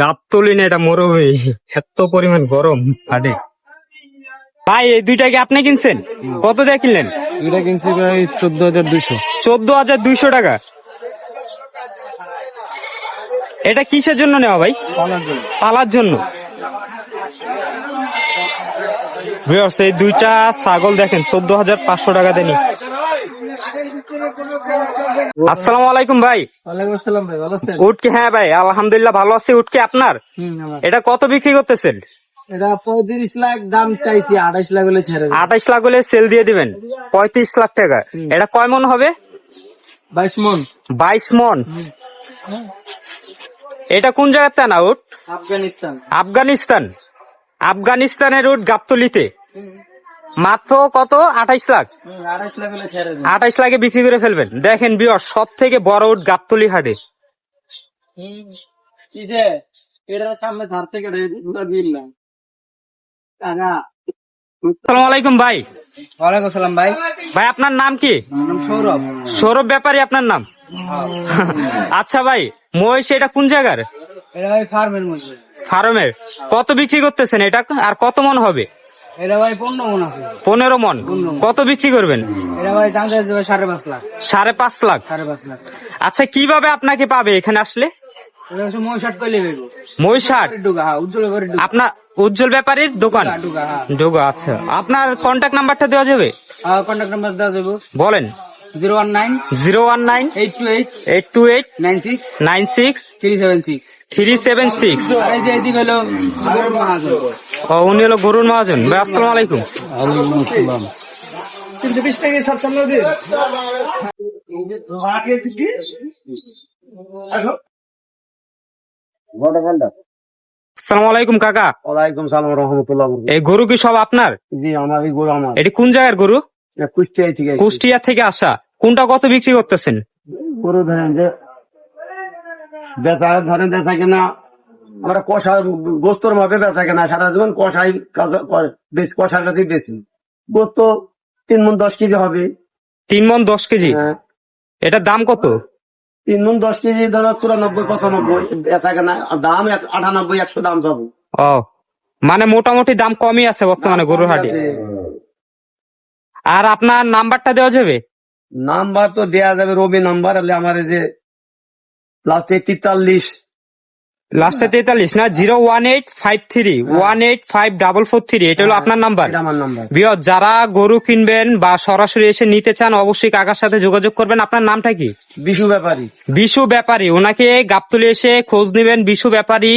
গাবতলি না এটা মরুভূমি। এত পরিমাণ গরম হাটে ভাই এই দুইটা কি আপনি কিনছেন? কত দিয়ে কিনলেন? দুইটা কিনছি প্রায় চোদ্দ হাজার দুইশো। চোদ্দ হাজার দুইশো টাকা। এটা কিসের জন্য নেওয়া ভাই? পালার জন্য। পালার জন্য। ভিউয়ার্স এই দুইটা ছাগল দেখেন চোদ্দ হাজার পাঁচশো টাকা দেনি আসসালামু আলাইকুম ভাই। আসসালাম ভাই ভালো আছেন? উটকে হ্যাঁ ভাই আলহামদুলিল্লাহ ভালো আছি। উটকে আপনার? এটা কত বিক্রি করতেছেন? এটা পঁয়ত্রিশ লাখ দাম চাইছি আঠাইশ লাখ হলে ছেড়ে আঠাইশ লাখ হলে সেল দিয়ে দিবেন। পঁয়ত্রিশ লাখ টাকা। এটা কয় মন হবে? বাইশ মন। বাইশ মন। এটা কোন জায়গাতে না উট? আফগানিস্তান। আফগানিস্তান। আফগানিস্তানের উট গাবতলিতে। মাত্র কত? আঠাইশ লাখ। আঠাইশ লাখ বিক্রি করে ফেলবেন। দেখেন বিয়র সব থেকে বড় উট গাবতলি হাটে। সামনে ধার থেকে আসসালামু আলাইকুম ভাই। ওয়ালাইকুম সালাম ভাই। ভাই আপনার নাম কি? সৌরভ। সৌরভ ব্যাপারী আপনার নাম? আচ্ছা ভাই মহিষ এটা কোন জায়গার? এটা ভাই ফার্মের মধ্যে ফার্মের। কত বিক্রি করতেছেন এটা? আর কত মন হবে? এটা ভাই পনেরো মন আছে। পনেরো মন? কত বিক্রি করবেন? এটা ভাই দাম সাড়ে পাঁচ লাখ। সাড়ে পাঁচ লাখ? সাড়ে পাঁচ লাখ। আচ্ছা কীভাবে আপনাকে পাবে এখানে আসলে? আপনার উজ্জ্বল ব্যাপারীর দোকান? ডুগা আচ্ছা। আপনার কন্ট্যাক্ট নাম্বারটা দেওয়া যাবে? কন্ট্যাক্ট নাম্বার দেওয়া যাব। বলেন। Zero one nine zero one nine eight two eight eight two eight nine six nine six three seven six. Three seven six. আর এই যে এদিক হলো গরুর মাহাজন ও উনি হলো গরুর মহাজন। ভাই আসসালামু আলাইকুম। বিশ টাকা আসসালামু আলাইকুম কাকা। ওয়ালাইকুম সালাম রহমতুল্লাহ। এই গরু কি সব আপনার? জি আমার এই গরু আমার। এটি কোন জায়গার গরু? কুষ্টিয়া থেকে কুষ্টিয়া থেকে আসা। কোনটা কত বিক্রি করতেছেন? গরু ধরেন যে বেচা ধরেন বেচা কেনা আমরা কষা গোস্তর মাপে বেচা কেনা সারা জীবন কষাই কাজ করে বেশ কষার কাছেই বেশি গোস্ত তিন মন দশ কেজি হবে। তিন মন দশ কেজি? হ্যাঁ। এটার দাম কত? তিন মন দশ কেজি ধরো চুরানব্বই পঁচানব্বই বেচা কেনা। দাম আটানব্বই একশো দাম যাব ও মানে মোটামুটি দাম কমই আছে বর্তমানে গরুর হাটে। আর আপনার নাম্বারটা দেওয়া যাবে? নাম্বার তো দেয়া যাবে রবি নাম্বার। হলে আমার এই যে লাস্টে তেতাল্লিশ লাস্টে তেতাল্লিশ না? Zero one eight five three one eight five double four three এটা হলো আপনার নাম্বার। এটা আমার নাম্বার। বিয়ত যারা গরু কিনবেন বা সরাসরি এসে নিতে চান অবশ্যই কাকার সাথে যোগাযোগ করবেন। আপনার নামটা কি? বিশু ব্যাপারী। বিশু ব্যাপারী ওনাকে গাবতলি এসে খোঁজ নেবেন বিশু ব্যাপারী।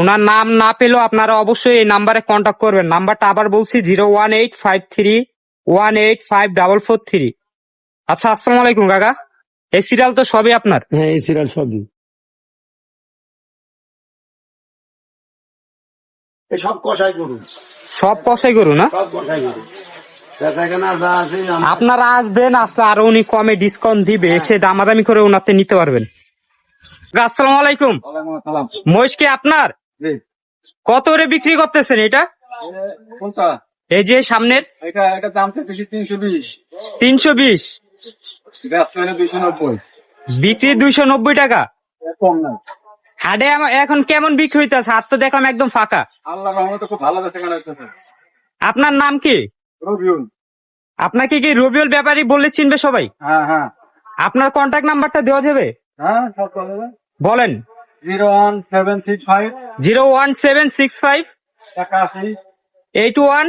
ওনার নাম না পেলেও আপনারা অবশ্যই এই নাম্বারে কন্ট্যাক্ট করবেন। নাম্বারটা আবার বলছি zero one eight five three one eight five double four three. আচ্ছা আসসালামু আলাইকুম কাকা। এই সিরিয়াল তো সবই আপনার? হ্যাঁ এই সিরিয়াল সবই। সব কষাই করুন সব কষাই গরু না? সব কষাই আমার- আপনারা আসবেন আসলে আরও উনি কমে ডিসকাউন্ট দিবে এসে দামাদামি করে ওনাতে নিতে পারবেন। আসসালামু আলাইকুম। ওয়ালাইকুম মহিষ কি আপনার? কত করে বিক্রি করতেছেন এটা? এই যে সামনের। এটা এটা দাম চাইতেছি তিনশো বিশ। বিক্রি দুইশো নব্বই টাকা। কম না হাটে এখন কেমন বিক্রি হইতেছে? হাত তো দেখলাম একদম ফাঁকা। আল্লাহ রহমতে খুব ভালো বেচা কেনা হইতেছে। আপনার নাম কি? রবিউল। আপনাকে কি রবিউল ব্যাপারী বললে চিনবে সবাই? হ্যাঁ হ্যাঁ। আপনার কন্ট্যাক্ট নাম্বারটা দেওয়া যাবে? হ্যাঁ সব বলেন। Zero one seven six five. Zero one seven six five. একাশি। Eight one.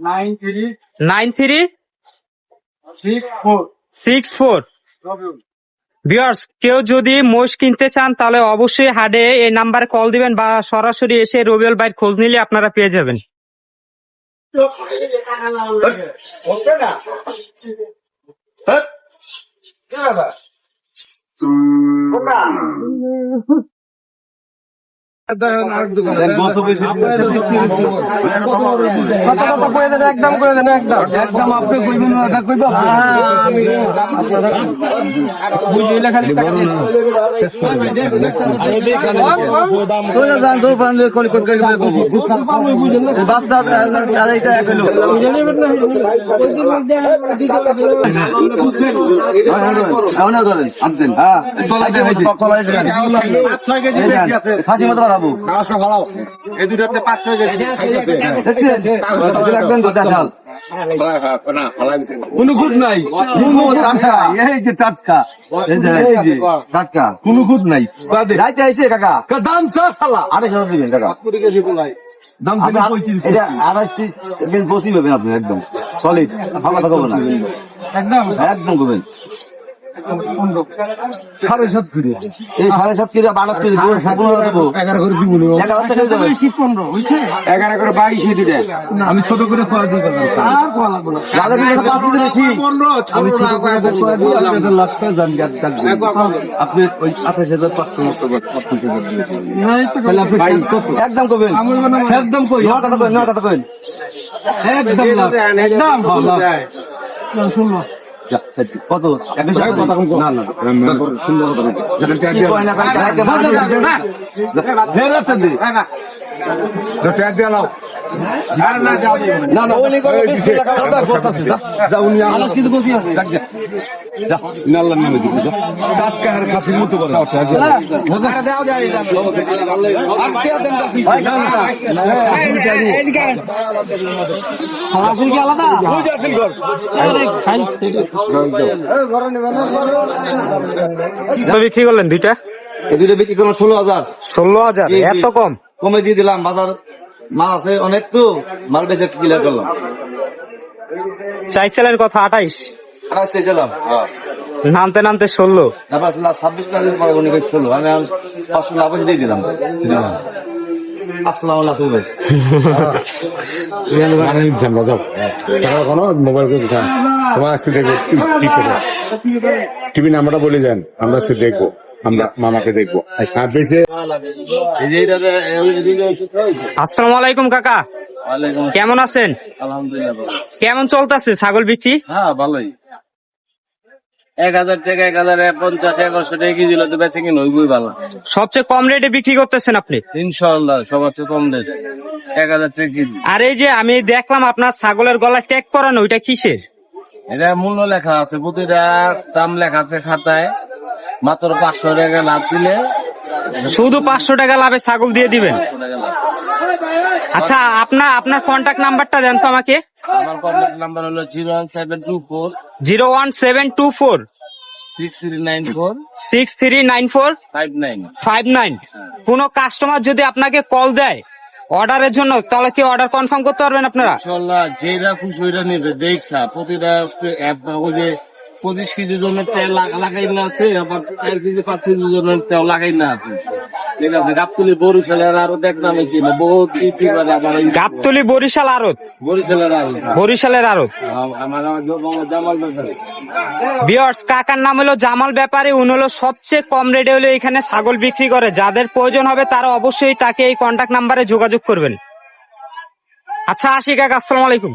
Nine three. Nine three. Six four. Six four. Rabiul. Viewers কেউ যদি মোষ কিনতে চান তাহলে অবশ্যই হাডে এই নাম্বারে কল দিবেন বা সরাসরি এসে রবিউল ভাইয়ের খোঁজ নিলে আপনারা পেয়ে যাবেন। একদম করে দেন একদম। একদম আপনি কইবেন না এটা কইবা চলে যান দূর পান্ডে হ্যাঁ মতো বাড়াবো একদম কোনো খুদ নাই এই যে টাটকা এই এই কোনো নাই রাইতে আইছে কাকা দাম চার সালা আড়াইশো দিবেন কাকা দাম এটা আড়াইশ পিস বসি পাবেন আপনি একদম সলিড না একদম একদম করবেন সাড়ে সাত কিলো এই সাড়ে সাত কিলো বারো কেজি পনেরো দেবো। এগারো করে দিব এগারো টাকা দেবো। এগারো করে বাইশে দুটা আমি ছোট করে খোয়া দিই আর খোয়া লাগবো না। দাদা কিন্তু পাঁচ কেজি বেশি। আমি ছোট করে খোয়া দিই আপনাদের লাস্টে জান আপনি ওই আঠাশ হাজার পাঁচশো মতো একদম করবেন একদম কই নয় কথা কই নয় কথা কই একদম। কত? না না সুন্দর কথা কি কয় না কয় রাখতে বাদ ফের না না ওলি করে বিসমিল্লাহ খাওয়া দাওয়া গোছ আছে যা। যা উনি আলাস কিন্তু গোছি আছে। যা যা যা নামে দিবি যা। টাটকা আর কাশির মতো করে। দাও দাও দাও। আর কে দেন ভাই না না। সরাসরি কি আলাদা? ওই যে আসেন ঘর। বিক্রি করলেন দুইটা? এই দুটো বিক্রি করলাম ষোলো হাজার। ষোলো হাজার। এত কম? কমে দিয়ে দিলাম বাজার মাল আছে অনেক তো মাল বেচে ক্লিয়ার করলাম চাইছিলেন কথা আঠাইশ। আড়াই চেয়েছিলাম নামতে নামতে ষোলো। তারপর ছাব্বিশ উনি ষোলো আমি পাঁচশো লাভ দিয়ে দিলাম। আসসালাম আলাইকুম ভাই। মোবাইল তোমার করে টিভি নাম্বারটা বলে যান আমরা আজকে দেখব। আমরা মামাকে দেখব। আর বেশি আসসালামু আলাইকুম কাকা। কেমন আছেন? কেমন চলতেছে ছাগল বিক্রি? হ্যাঁ ভালোই। এক হাজার টাকা এক হাজার পঞ্চাশ এগারোশো টাকা কেজি তো বেঁচে কিনে ওইগুই ভালো। সবচেয়ে কম রেটে বিক্রি করতেছেন আপনি? ইনশাল্লাহ সবার চেয়ে কম দেশ এক হাজার টাকা কেজি। আর এই যে আমি দেখলাম আপনার ছাগলের গলা ট্যাগ করানো ওইটা কিসের? এটা মূল্য লেখা আছে প্রতিটা দাম লেখা আছে খাতায়। মাত্র পাঁচশো টাকা লাভ দিলে শুধু পাঁচশো টাকা লাভে ছাগল দিয়ে দিবেন? 500 টাকা লাভ। আচ্ছা আপনার আপনার কন্ট্যাক্ট নাম্বারটা দেন তো আমাকে। আমার কন্ট্যাক্ট নাম্বার হলো zero one seven two four zero one seven two four six three nine four six three nine four five nine. Five nine. কোনো কাস্টমার যদি আপনাকে কল দেয় অর্ডারের জন্য তাহলে কি অর্ডার কনফার্ম করতে পারবেন আপনারা? যেটা খুশি ওইটা নেবে। দেখা প্রতিটা পঁচিশ কেজির জন্য তেল লাগাই না আছে আবার চার কেজি পাঁচ কেজির জন্য তেল লাগাই না আছে। ঠিক আছে গাবতলি বরিশালের আরও দেখলাম চিনে বহুত ইউটিউবার এই গাবতলি বরিশাল আড়ত? বরিশালের আরও বরিশালের আম- আমার আমার জামাল ব্যাপারে বিয়ার্স কাকার নাম হলো জামাল ব্যাপারী উনি হলো সবচেয়ে কম রেটে হলো এখানে ছাগল বিক্রি করে। যাদের প্রয়োজন হবে তারা অবশ্যই তাকে এই কন্ট্যাক্ট নাম্বারে যোগাযোগ করবেন। আচ্ছা আসি কাকা আসসালামু আলাইকুম।